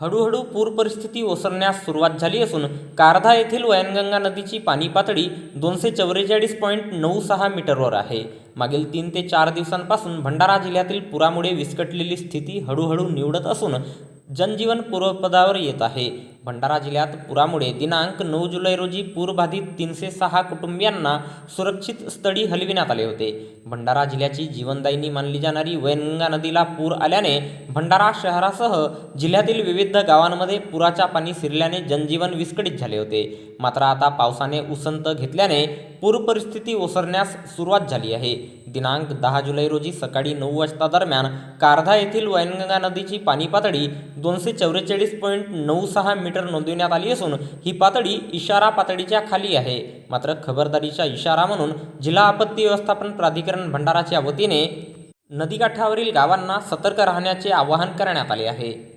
हळूहळू पूर परिस्थिती ओसरण्यास सुरुवात झाली असून कारधा येथील वैनगंगा नदीची पाणी पातळी दोनशे चौवेचाळीस पॉईंट नऊ सहा मीटरवर आहे. मागील तीन ते चार दिवसांपासून भंडारा जिल्ह्यातील पुरामुळे विस्कटलेली स्थिती हळूहळू निवडत असून जनजीवन पूर्वपदावर येत आहे. भंडारा जिल्ह्यात पुरामुळे दिनांक नऊ जुलै रोजी पूरबाधित तीनशे सहा कुटुंबियांना सुरक्षित स्थळी हलविण्यात आले होते. भंडारा जिल्ह्याची जीवनदायिनी मानली जाणारी वैनगंगा नदीला पूर आल्याने भंडारा शहरासह जिल्ह्यातील विविध गावांमध्ये पुराच्या पाणी शिरल्याने जनजीवन विस्कळीत झाले होते. मात्र आता पावसाने उसंत घेतल्याने पूर परिस्थिती ओसरण्यास सुरुवात झाली आहे. दिनांक दहा जुलै रोजी सकाळी नऊ वाजता दरम्यान कारधा येथील वैनगंगा नदीची पाणी पातळी दोनशे चौवेचाळीस पॉईंट नऊ सहा मीटर नोंदविण्यात आली असून ही पातळी इशारा पातळीच्या खाली आहे. मात्र खबरदारीचा इशारा म्हणून जिल्हा आपत्ती व्यवस्थापन प्राधिकरण भंडाराच्या वतीने नदीकाठावरील गावांना सतर्क राहण्याचे आवाहन करण्यात आले आहे.